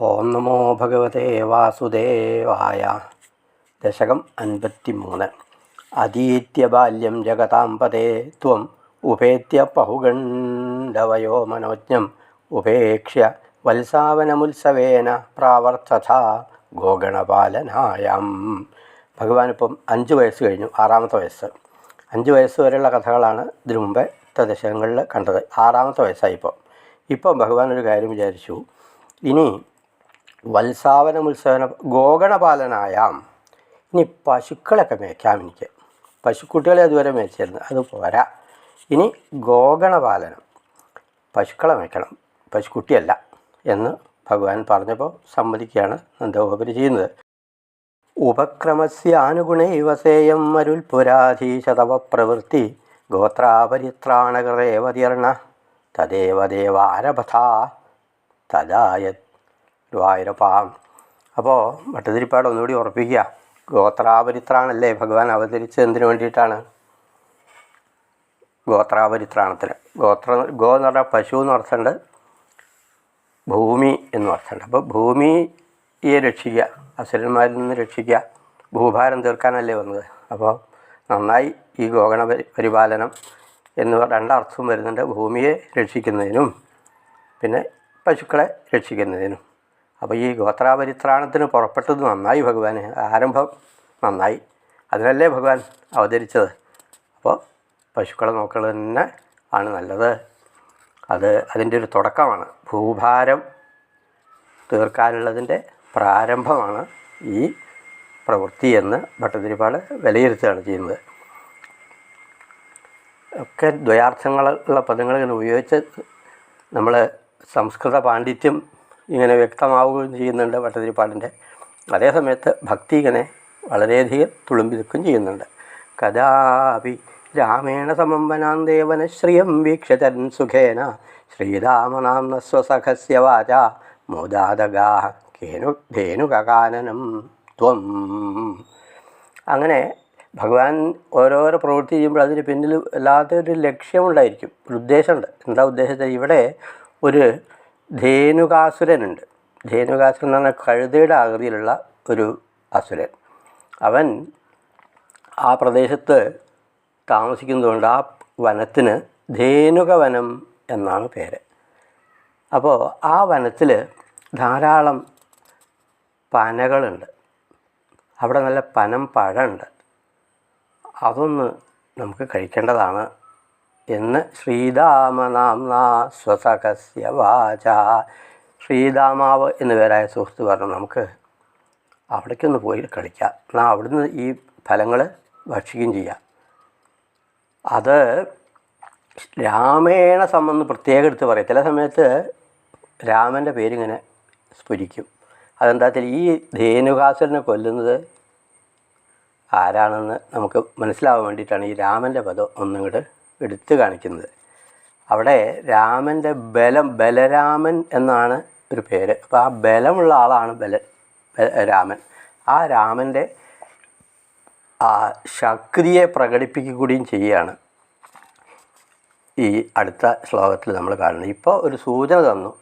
ഓം നമോ ഭഗവതേ വാസുദേവായ. ദശകം അൻപത്തി മൂന്ന് അതീത്യ ബാല്യം ജഗതാം പദേ ത്വം ഉപേത്യ പഹുഗണ്ഡവയോ മനോജ്ഞം ഉപേക്ഷ്യ വത്സാവനമുത്സവേന പ്രാവർത്തഥ ഗോഗണപാലനായം. ഭഗവാൻ ഇപ്പം അഞ്ച് വയസ്സ് കഴിഞ്ഞു ആറാമത്തെ വയസ്സ്. അഞ്ച് വയസ്സ് വരെയുള്ള കഥകളാണ് ഇതിനു മുമ്പത്തെ ദശകങ്ങളിൽ കണ്ടത്. ആറാമത്തെ വയസ്സായി ഇപ്പോൾ ഇപ്പം ഭഗവാൻ ഒരു കാര്യം വിചാരിച്ചു. ഇനി വത്സാവന ഉത്സവന ഗോഗണപാലനായാം. ഇനി പശുക്കളൊക്കെ മേയ്ക്കാം എനിക്ക്. പശുക്കുട്ടികളെ അതുവരെ മേയ്ച്ചിരുന്നു. അത് പോരാ. ഇനി ഗോഗണപാലനം. പശുക്കളെ മേയ്ക്കണം. പശുക്കുട്ടിയല്ല എന്ന് ഭഗവാൻ പറഞ്ഞപ്പോൾ സമ്മതിക്കുകയാണ് നന്ദഗോപരി ചെയ്യുന്നത്. ഉപക്രമസ്യാനുഗുണൈവസേയം അരുൾ പുരാധീശതവ പ്രവൃത്തി ഗോത്രാപരിത്രാണകൃതേവതീർണ തദേവദേവാരഭഥ തദായത് തദായ ഗുരുവായൂരപ്പാം അപ്പോൾ ഭട്ടതിരിപ്പാട് ഒന്നുകൂടി ഉറപ്പിക്കുക. ഗോത്രാപരിത്രാണല്ലേ? ഭഗവാൻ അവതരിച്ചത് എന്തിനു വേണ്ടിയിട്ടാണ്? ഗോത്രാപരിത്രാണത്തിന്. ഗോത്ര ഗോ എന്ന് പറഞ്ഞാൽ പശു എന്ന് അർത്ഥമുണ്ട്. ഭൂമി എന്ന് അർത്ഥമുണ്ട്. അപ്പോൾ ഭൂമിയെ രക്ഷിക്കുക അസുരന്മാരിൽ നിന്ന് രക്ഷിക്കുക ഭൂഭാരം തീർക്കാനല്ലേ വന്നത്? അപ്പോൾ നന്നായി ഈ ഗോഗണ പരി പരിപാലനം എന്ന് രണ്ടർത്ഥവും വരുന്നുണ്ട്. ഭൂമിയെ രക്ഷിക്കുന്നതിനും പിന്നെ പശുക്കളെ രക്ഷിക്കുന്നതിനും. അപ്പോൾ ഈ ഗോത്രാപരിത്രാണത്തിന് പുറപ്പെട്ടത് നന്നായി ഭഗവാന്. ആരംഭം നന്നായി. അതിനല്ലേ ഭഗവാൻ അവതരിച്ചത്? അപ്പോൾ പശുക്കളെ നോക്കുന്നത് തന്നെ ആണ് നല്ലത്. അത് അതിന്റെ ഒരു തുടക്കമാണ്. ഭൂഭാരം തീർക്കാനുള്ളതിന്റെ പ്രാരംഭമാണ് ഈ പ്രവൃത്തി എന്ന് ഭട്ടതിരിപ്പാട് വിലയിരുത്തുകയാണ് ചെയ്യുന്നത്. ഒക്കെ ദ്വയാർത്ഥങ്ങളുള്ള പദങ്ങൾ ഇങ്ങനെ ഉപയോഗിച്ച് നമ്മൾ സംസ്കൃത പാണ്ഡിത്യം ഇങ്ങനെ വ്യക്തമാവുകയും ചെയ്യുന്നുണ്ട് ഭട്ടതിരിപ്പാടിന്റെ. അതേസമയത്ത് ഭക്തി ഇങ്ങനെ വളരെയധികം തുളുമ്പി നിൽക്കുകയും ചെയ്യുന്നുണ്ട്. കഥാപി രാമേണ സമംബനാം ദേവനശ്രിയം വീക്ഷതൻ സുഖേന. ശ്രീരാമനാം സ്വസഖസ്യ വാച. മോദാദഗാ കേനു ധേനുകാനനം ത്വം. അങ്ങനെ ഭഗവാൻ ഓരോരോ പ്രവൃത്തി ചെയ്യുമ്പോൾ അതിന് പിന്നിൽ വല്ലാത്തൊരു ലക്ഷ്യമുണ്ടായിരിക്കും. ഒരു ഉദ്ദേശമുണ്ട്. എന്താ ഉദ്ദേശത്തിൽ ഇവിടെ ഒരു ധേനുകാസുരനുണ്ട്. ധേനുകാസുരൻ എന്ന് പറഞ്ഞാൽ കഴുതയുടെ ആകൃതിയിലുള്ള ഒരു അസുരൻ. അവൻ ആ പ്രദേശത്ത് താമസിക്കുന്നതുകൊണ്ട് ആ വനത്തിന് ധേനുക വനം എന്നാണ് പേര്. അപ്പോൾ ആ വനത്തിൽ ധാരാളം പനകളുണ്ട്. അവിടെ നല്ല പനം പഴമുണ്ട്. അതൊന്ന് നമുക്ക് കഴിക്കേണ്ടതാണ് എന്ന് ശ്രീരാമനാംനാ സ്വസഹസ്യ വാച. ശ്രീരാമാവ് എന്നുപേരായ സുഹൃത്ത് പറഞ്ഞു നമുക്ക് അവിടേക്കൊന്ന് പോയി കളിക്കാം. എന്നാൽ അവിടുന്ന് ഈ ഫലങ്ങൾ ഭക്ഷിക്കുകയും ചെയ്യാം. അത് രാമേണ സംബന്ധം പ്രത്യേകം എടുത്ത് പറയും. ചില സമയത്ത് രാമന്റെ പേരിങ്ങനെ സ്ഫുരിക്കും. അതെന്താ ഈ ധേനുകാസുരനെ കൊല്ലുന്നത് ആരാണെന്ന് നമുക്ക് മനസ്സിലാവാൻ വേണ്ടിയിട്ടാണ് ഈ രാമന്റെ പദം ഒന്നിങ്ങോട്ട് എടുത്തു കാണിക്കുന്നത്. അവിടെ രാമന്റെ ബലം ബലരാമൻ എന്നാണ് ഒരു പേര്. അപ്പോൾ ആ ബലമുള്ള ആളാണ് ബല രാമൻ. ആ രാമന്റെ ആ ശക്തിയെ പ്രകടിപ്പിക്കുകയും ചെയ്യുകയാണ് ഈ അടുത്ത ശ്ലോകത്തിൽ നമ്മൾ കാണുന്നത്. ഇപ്പോൾ ഒരു സൂചന തന്നു.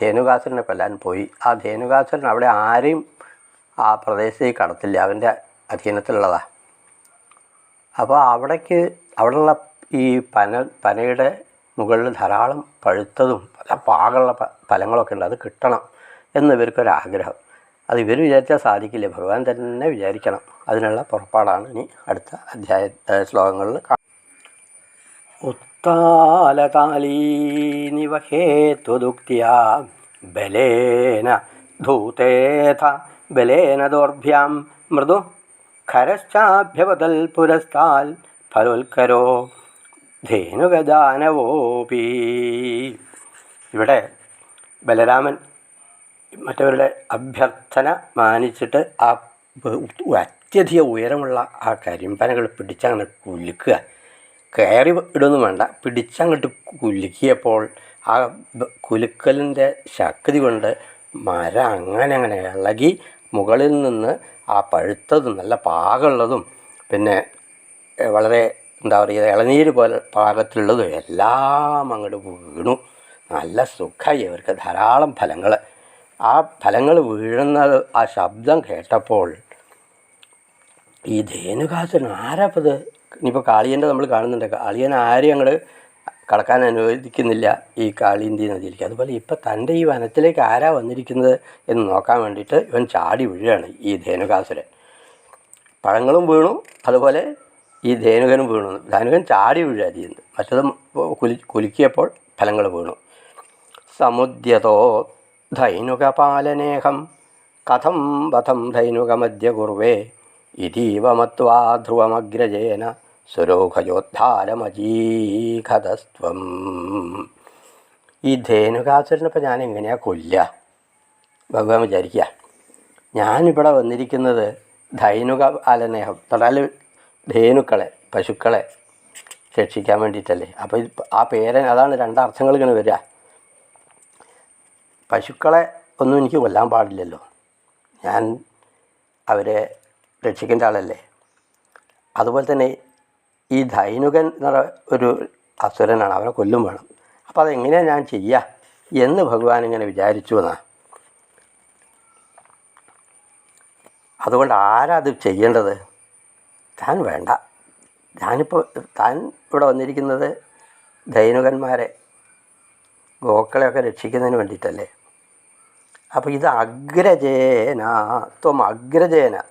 ധേനുകാസുരനെ കൊല്ലാൻ പോയി. ആ ധേനുകാസുരൻ അവിടെ ആരെയും ആ പ്രദേശത്തേക്ക് കടത്തില്ല. അവന്റെ അധീനത്തിലുള്ളതാണ് അപ്പോൾ അവിടേക്ക് അവിടെയുള്ള ഈ പന പനയുടെ മുകളിൽ ധാരാളം പഴുത്തതും പല പാകമുള്ള ഫലങ്ങളൊക്കെ ഉണ്ട്. അത് കിട്ടണം എന്ന് ഇവർക്കൊരാഗ്രഹം അത് ഇവർ വിചാരിച്ചാൽ സാധിക്കില്ല. ഭഗവാൻ തന്നെ വിചാരിക്കണം. അതിനുള്ള പുറപ്പാടാണ് ഇനി അടുത്ത അധ്യായ ശ്ലോകങ്ങളിൽ ഉത്താലതാലീനിവഹേത്വദുക്തിയാ ബലേന ധൂതേഥ ബലേന ദോർഭ്യാം മൃദു ഖരശ്ചാഭ്യവതൽ പുരസ്താൽ ഫലോൽക്കരോ ധേനുഗദാനവോപി. ഇവിടെ ബലരാമൻ മറ്റവരുടെ അഭ്യർത്ഥന മാനിച്ചിട്ട് ആ അത്യധിക ഉയരമുള്ള ആ കരിമ്പനകൾ പിടിച്ചങ്ങനെ കുലുക്കുക. കയറി ഇടൊന്നും വേണ്ട. പിടിച്ചങ്ങോട്ട് കുലുക്കിയപ്പോൾ ആ കുലുക്കലിന്റെ ശക്തി കൊണ്ട് മരം അങ്ങനെ അങ്ങനെ ഇളകി മുകളിൽ നിന്ന് ആ പഴുത്തതും നല്ല പാകമുള്ളതും പിന്നെ വളരെ എന്താ പറയുക ഇളനീര് പോലെ പാകത്തിലുള്ളതും എല്ലാം അങ്ങോട്ട് വീണു. നല്ല സുഖമായി അവർക്ക് ധാരാളം ഫലങ്ങൾ ആ ഫലങ്ങൾ വീഴുന്നത് ആ ശബ്ദം കേട്ടപ്പോൾ ഈ ധേനുകാസുരൻ ആരാപ്പത്? ഇനിയിപ്പോൾ കാളിയന്റെ നമ്മൾ കാണുന്നുണ്ട്. കാളിയൻ ആരെയും അങ്ങോട്ട് കടക്കാൻ അനുവദിക്കുന്നില്ല ഈ കാളിന്തി നദിയിലേക്ക്. അതുപോലെ ഇപ്പോൾ തന്റെ ഈ വനത്തിലേക്ക് ആരാ വന്നിരിക്കുന്നത് എന്ന് നോക്കാൻ വേണ്ടിയിട്ട് ഇവൻ ചാടി വീഴുകയാണ് ഈ ധേനുകാസുരൻ. പഴങ്ങളും വീണു. അതുപോലെ ഈ ധേനുകനും വീണു. ധനുകൻ ചാടി വീഴാതിരുന്നു. മറ്റത് കുലി കുലുക്കിയപ്പോൾ ഫലങ്ങൾ വീണു. സമുദ്യതോ ധൈനുകപാലനേഹം കഥം വധം ധൈനുകമദ്യ കുർവേ ഇതീവ മത്വാ ധ്രുവമഗ്രജേന സ്വരോഖയോദ്ധാരമജീഖതസ്ത്വം ഈ ധേനുകാസുരനിപ്പോൾ ഞാൻ എങ്ങനെയാ കൊല്ലുക? ഭഗവാൻ വിചാരിക്കുക. ഞാനിവിടെ വന്നിരിക്കുന്നത് ധൈനുക പാലനേഹം തൊടാൽ ധേനുക്കളെ പശുക്കളെ രക്ഷിക്കാൻ വേണ്ടിയിട്ടല്ലേ അപ്പോൾ ആ പേരൻ അതാണ് രണ്ടർത്ഥങ്ങൾ ഇങ്ങനെ വരിക. പശുക്കളെ ഒന്നും എനിക്ക് കൊല്ലാൻ പാടില്ലല്ലോ. ഞാൻ അവരെ രക്ഷിക്കേണ്ട ആളല്ലേ? അതുപോലെ തന്നെ ഈ ധൈനുകൻ എന്ന ഒരു അസുരനാണ് അവനെ കൊല്ലും വേണം. അപ്പോൾ അതെങ്ങനെയാണ് ഞാൻ ചെയ്യുക എന്ന് ഭഗവാൻ ഇങ്ങനെ വിചാരിച്ചു എന്നാ. അതുകൊണ്ട് ആരാ അത് ചെയ്യേണ്ടത്? താൻ വേണ്ട. ഞാനിപ്പോൾ താൻ ഇവിടെ വന്നിരിക്കുന്നത് ദൈനുകന്മാരെ ഗോക്കളെയൊക്കെ രക്ഷിക്കുന്നതിന് വേണ്ടിയിട്ടല്ലേ? അപ്പോൾ ഇത് അഗ്രജേന ത്വം അഗ്രജേന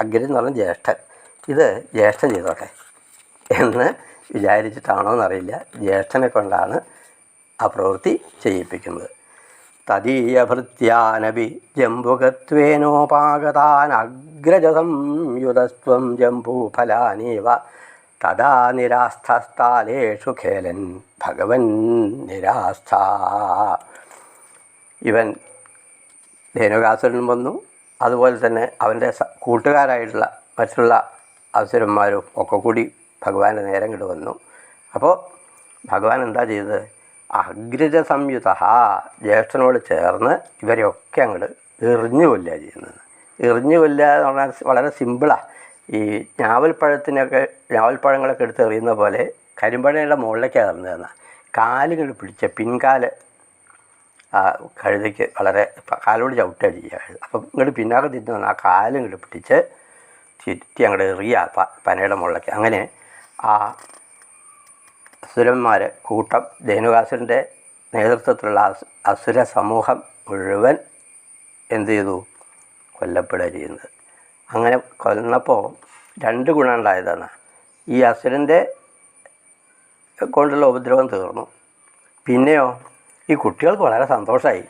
അഗ്രജൻ എന്ന് പറഞ്ഞാൽ ജ്യേഷ്ഠൻ. ഇത് ജ്യേഷ്ഠൻ ചെയ്തോട്ടെ എന്ന് വിചാരിച്ചിട്ടാണോ എന്നറിയില്ല ജ്യേഷ്ഠനെ കൊണ്ടാണ് ആ പ്രവൃത്തി ചെയ്യിപ്പിക്കുന്നത്. തദീയഭൃത്യാനപി ജംബുകത്വേനോപാഗതാൻ അഗ്രജസംയുതസ്ത്വം ജംബൂഫലാനീവ തഥാ നിരാസ്ഥസ്ഥാലേഷു ഖേലൻ ഭഗവൻ നിരാസ്ഥ ഇവൻ ധേനുകാസുരൻ വന്നു. അതുപോലെ തന്നെ അവന്റെ കൂട്ടുകാരായിട്ടുള്ള മറ്റുള്ള അവസരന്മാരും ഒക്കെ കൂടി ഭഗവാന്റെ നേരം ഇങ്ങോട്ട് വന്നു. അപ്പോൾ ഭഗവാൻ എന്താ ചെയ്തത്? അഗ്രജ സംയുത ജ്യേഷ്ഠനോട് ചേർന്ന് ഇവരെയൊക്കെ അങ്ങോട്ട് എറിഞ്ഞു കൊല്ലുക ചെയ്യുന്നത്. എറിഞ്ഞു കൊല്ലുക എന്ന് പറഞ്ഞാൽ വളരെ സിമ്പിളാണ് ഈ ഞാവൽപ്പഴത്തിനൊക്കെ ഞാവൽപ്പഴങ്ങളൊക്കെ എടുത്ത് എറിയുന്ന പോലെ കരിമ്പഴയുടെ മുകളിലേക്കാണ് എറിഞ്ഞതെന്നാണ് കാലുകൾ പിടിച്ച പിൻകാൽ ആ കഴുതയ്ക്ക് വളരെ കാലോട് ചവിട്ടുക ചെയ്യുക അപ്പം ഇങ്ങോട്ട് പിന്നാക്കം തിരിഞ്ഞ് വന്ന് ആ കാലും ഇങ്ങോട്ട് പിടിച്ച് ചുറ്റി അങ്ങോട്ട് എറിയുക പനയുടെ മുകളിലേക്ക്. അങ്ങനെ ആ അസുരന്മാർ കൂട്ടം ധേനുകാസുരന്റെ നേതൃത്വത്തിലുള്ള അസുര സമൂഹം മുഴുവൻ എന്ത് ചെയ്തു? കൊല്ലപ്പെടുക ചെയ്യുന്നത്. അങ്ങനെ കൊന്നപ്പോൾ രണ്ട് ഗുണം ഉണ്ടായതാണ് ഈ അസുരന്റെ കൊണ്ടുള്ള ഉപദ്രവം തീർന്നു. പിന്നെയോ ഈ കുട്ടികൾക്ക് വളരെ സന്തോഷമായി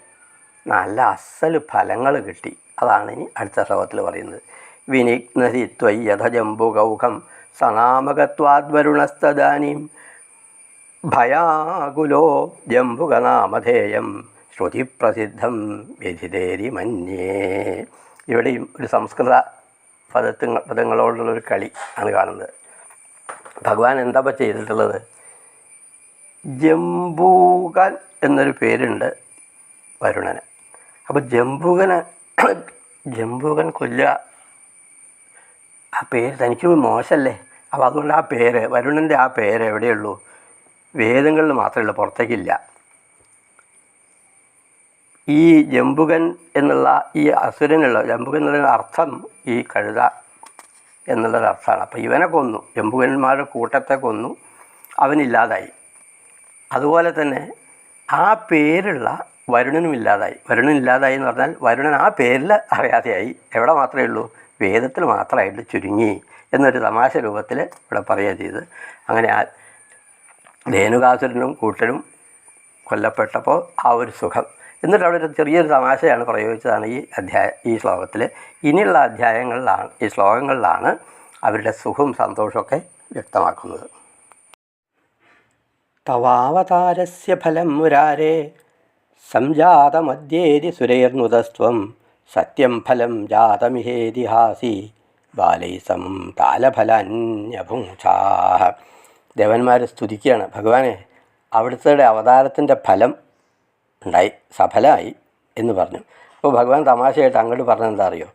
നല്ല അസൽ ഫലങ്ങൾ കിട്ടി. അതാണ് ഇനി അടുത്ത ശ്ലോകത്തിൽ പറയുന്നത്. വിനിഗ്നസി ത്വയ്യഥജംബുഗൗഖം സനാമകത്വാദ്വരുണസ്തദാനീം ഭയാകുലോ ജംബുകനാമധേയം ശ്രുതിപ്രസിദ്ധം വ്യതിതേരി മന്യേ. ഇവിടെയും ഒരു സംസ്കൃത പദത്തങ്ങൾ പദങ്ങളോടുള്ള ഒരു കളി ആണ് കാണുന്നത്. ഭഗവാൻ എന്താ ഇപ്പം ചെയ്തിട്ടുള്ളത്? ജംബൂകൻ എന്നൊരു പേരുണ്ട് വരുണന്. അപ്പോൾ ജംബൂകന് ജംബൂകൻ കൊല്ലുക ആ പേര് തനിക്ക് മോശമല്ലേ? അപ്പോൾ അതുകൊണ്ട് ആ പേര് വരുണന്റെ ആ പേര് എവിടെയുള്ളൂ? വേദങ്ങളിൽ മാത്രമേ ഉള്ളൂ പുറത്തേക്കില്ല. ഈ ജംബുകൻ എന്നുള്ള ഈ അസുരനുള്ള ജംബുകൻ എന്നുള്ള അർത്ഥം ഈ കഴുത എന്നുള്ളൊരു അർത്ഥമാണ്. അപ്പോൾ ഇവനെ കൊന്നു. ജംബുകന്മാരുടെ കൂട്ടത്തെ കൊന്നു. അവനില്ലാതായി. അതുപോലെ തന്നെ ആ പേരുള്ള വരുണനും ഇല്ലാതായി. വരുണൻ ഇല്ലാതായി എന്ന് പറഞ്ഞാൽ വരുണൻ ആ പേരിൽ അറിയാതെയായി. എവിടെ മാത്രമേ ഉള്ളൂ? വേദത്തിൽ മാത്രമായിട്ട് ചുരുങ്ങി എന്നൊരു തമാശ രൂപത്തിൽ ഇവിടെ പറയുക ചെയ്ത് അങ്ങനെ ആ ധേനുകാസുരനും കൂട്ടരും കൊല്ലപ്പെട്ടപ്പോൾ ആ ഒരു സുഖം എന്നിട്ട് അവിടെ ഒരു ചെറിയൊരു തമാശയാണ് പ്രയോഗിച്ചതാണ് ഈ അധ്യായ ഈ ശ്ലോകത്തിൽ ഇനിയുള്ള അധ്യായങ്ങളിലാണ് ഈ ശ്ലോകങ്ങളിലാണ് അവരുടെ സുഖവും സന്തോഷമൊക്കെ വ്യക്തമാക്കുന്നത്. തവാവതാരസ്യ ഫലം മുരാരേ സംജാതമദ്യേതി സുരൈർനുതസ്ത്വം സത്യം ഫലം ജാതമിഹേതിഹാസി ബാലൈ സമം താലഫലാന്യഭുങ്സാ ദേവന്മാരെ സ്തുതിക്കുകയാണ്. ഭഗവാനെ അവിടുത്തെ അവതാരത്തിന്റെ ഫലം ഉണ്ടായി സഫലമായി എന്ന് പറഞ്ഞു. അപ്പോൾ ഭഗവാൻ തമാശയായിട്ട് അങ്ങോട്ട് പറഞ്ഞെന്താ അറിയോ?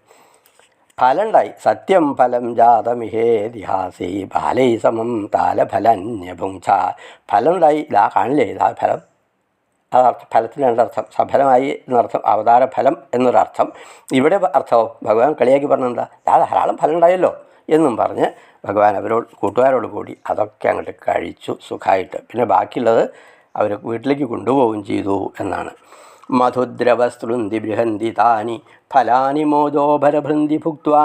ഫലമുണ്ടായി. സത്യം ഫലം ജാതമിഹേതിഹാസി ബാലൈ സമം താലഫലന്യഭുങ്സ ഫലമുണ്ടായി. ഇതാ കാണില്ലേ? ഇതാ ഫലം. അതർത്ഥം ഫലത്തിന് രണ്ടർത്ഥം. സഫലമായി എന്നർത്ഥം അവതാര ഫലം എന്നൊരർത്ഥം. ഇവിടെ അർത്ഥമോ ഭഗവാൻ കളിയാക്കി പറഞ്ഞെന്താ ഇതാ ധാരാളം ഫലം ഉണ്ടായല്ലോ എന്നും പറഞ്ഞ് ഭഗവാൻ അവരോട് കൂട്ടുകാരോട് കൂടി അതൊക്കെ അങ്ങോട്ട് കഴിച്ചു സുഖമായിട്ട്. പിന്നെ ബാക്കിയുള്ളത് അവർ വീട്ടിലേക്ക് കൊണ്ടുപോവുകയും ചെയ്തു എന്നാണ്. മധുദ്രവസ്തൃന്തി ബൃഹന്തി താനി ഫലാനി മോദോഭരഭൃന്തി ഭുക്വ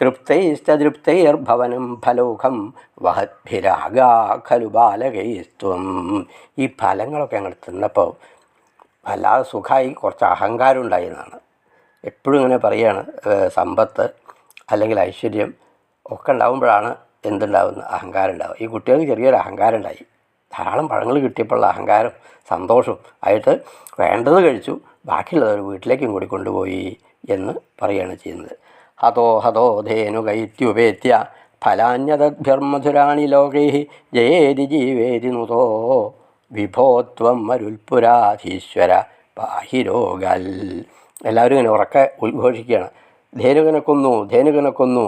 തൃപ്തൈസ്തൃപ്തൈർഭവനം ഫലോഖം വഹദ്ഭിരാഗാ ഖലു ബാലകൈസ്ത്വം. ഈ ഫലങ്ങളൊക്കെ ഞങ്ങൾ തിന്നപ്പോൾ വല്ലാതെ സുഖമായി കുറച്ച് അഹങ്കാരം ഉണ്ടായി എന്നാണ് എപ്പോഴും ഇങ്ങനെ പറയുകയാണ് സമ്പത്ത് അല്ലെങ്കിൽ ഐശ്വര്യം ഒക്കെ ഉണ്ടാകുമ്പോഴാണ് എന്തുണ്ടാവുന്നത്? അഹങ്കാരം ഉണ്ടാവുക. ഈ കുട്ടികൾക്ക് ചെറിയൊരു അഹങ്കാരം ഉണ്ടായി. ധാരാളം പഴങ്ങൾ കിട്ടിയപ്പോഴുള്ള അഹങ്കാരം സന്തോഷം ആയിട്ട് വേണ്ടത് കഴിച്ചു ബാക്കിയുള്ളത് ഒരു വീട്ടിലേക്കും കൂടി കൊണ്ടുപോയി എന്ന് പറയുകയാണ് ചെയ്യുന്നത്. ഹതോ ഹതോ ധേനു കൈത്യുപേത്യ ഫലാന്യതദ്ഭിർമധുരാണി ലോകൈ ജയേതി ജീവേതി നുതോ വിഭോത്വം മരുൽപുരാധീശ്വര ബാഹിരോഗൽ. എല്ലാവരും ഇങ്ങനെ ഉറക്കെ ഉദ്ഘോഷിക്കുകയാണ്. ധേനുകനെ കൊന്നു ധേനുകനെ കൊന്നു.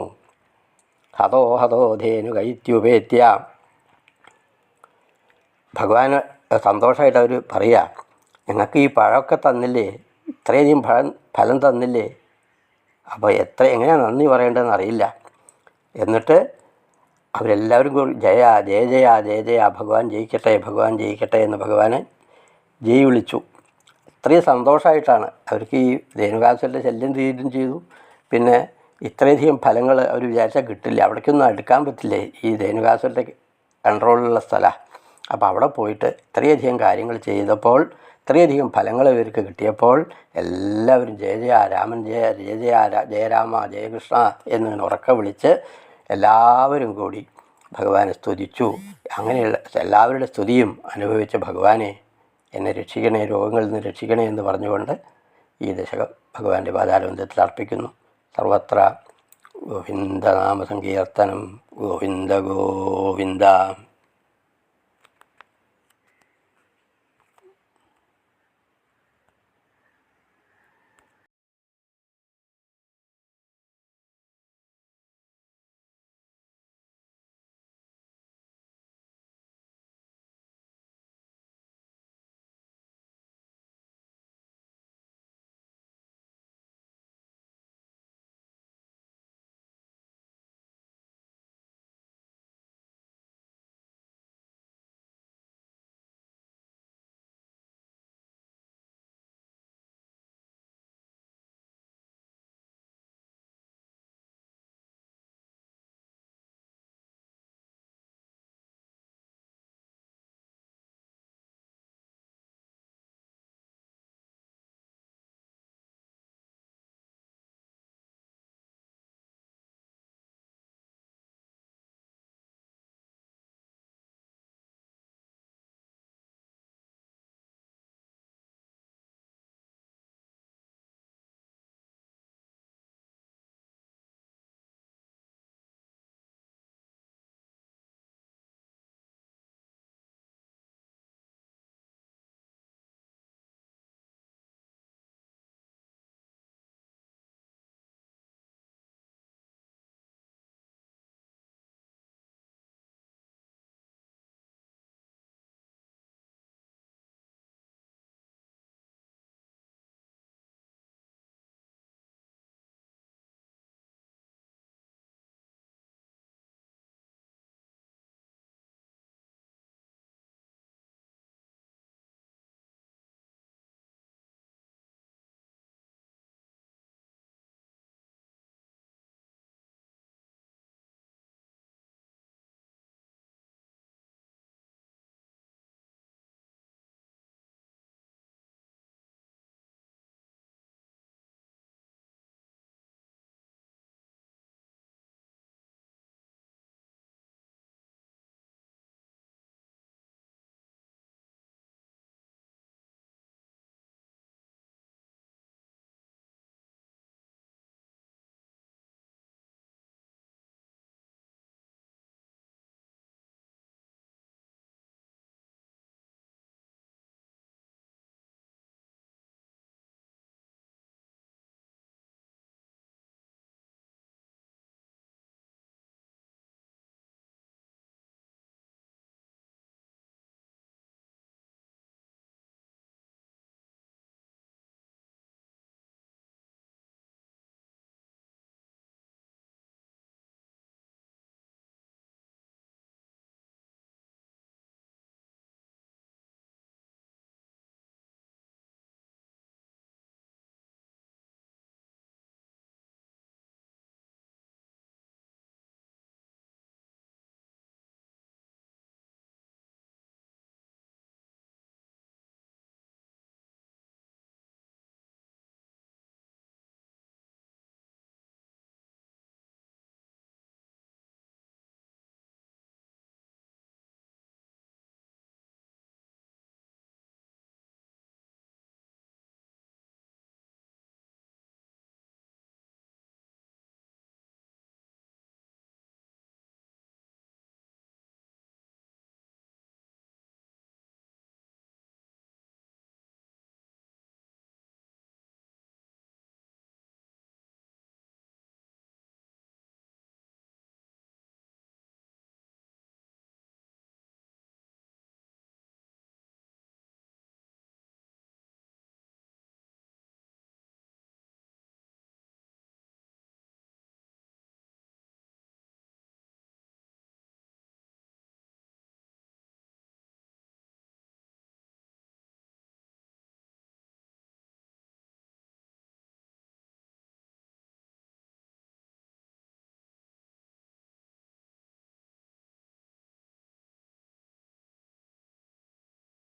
ഹതോ ഹതോ ധേനു കൈത്യുപേത്യ ഭഗവാന് സന്തോഷമായിട്ട് അവർ പറയുക ഞങ്ങൾക്ക് ഈ പഴമൊക്കെ തന്നില്ലേ? ഇത്രയധികം ഫലം ഫലം തന്നില്ലേ? അപ്പോൾ എത്ര എങ്ങനെയാണ് നന്ദി പറയേണ്ടതെന്ന് അറിയില്ല. എന്നിട്ട് അവരെല്ലാവരും കൂടി ജയ ജയ ജയ ജയ ജയ ഭഗവാൻ ജയിക്കട്ടെ ഭഗവാൻ ജയിക്കട്ടെ എന്ന് ഭഗവാനെ ജയി വിളിച്ചു. ഇത്രയും സന്തോഷമായിട്ടാണ് അവർക്ക് ഈ ദേനുകാസുരന്റെ ശല്യം തീരും ചെയ്തു. പിന്നെ ഇത്രയധികം ഫലങ്ങൾ അവർ വിചാരിച്ചാൽ കിട്ടില്ല. അവിടേക്കൊന്നും അടുക്കാൻ പറ്റില്ലേ ഈ ദേനുകാസുരന്റെ കൺട്രോളിലുള്ള സ്ഥലമാണ് അപ്പോൾ അവിടെ പോയിട്ട് ഇത്രയധികം കാര്യങ്ങൾ ചെയ്തപ്പോൾ ഇത്രയധികം ഫലങ്ങൾ ഇവർക്ക് കിട്ടിയപ്പോൾ എല്ലാവരും ജയ ജയ രാമൻ ജയ ജയ ജയ ജയരാമ ജയകൃഷ്ണ എന്നിങ്ങനെ ഉറക്കെ വിളിച്ച് എല്ലാവരും കൂടി ഭഗവാനെ സ്തുതിച്ചു. അങ്ങനെയുള്ള എല്ലാവരുടെ സ്തുതിയും അനുഭവിച്ച ഭഗവാനെ എന്നെ രക്ഷിക്കണേ രോഗങ്ങളിൽ നിന്ന് രക്ഷിക്കണേ എന്ന് പറഞ്ഞുകൊണ്ട് ഈ ദശകം ഭഗവാന്റെ പാതാരബന്ധത്തിൽ അർപ്പിക്കുന്നു. സർവത്ര ഗോവിന്ദനാമ സങ്കീർത്തനം. ഗോവിന്ദ ഗോവിന്ദ.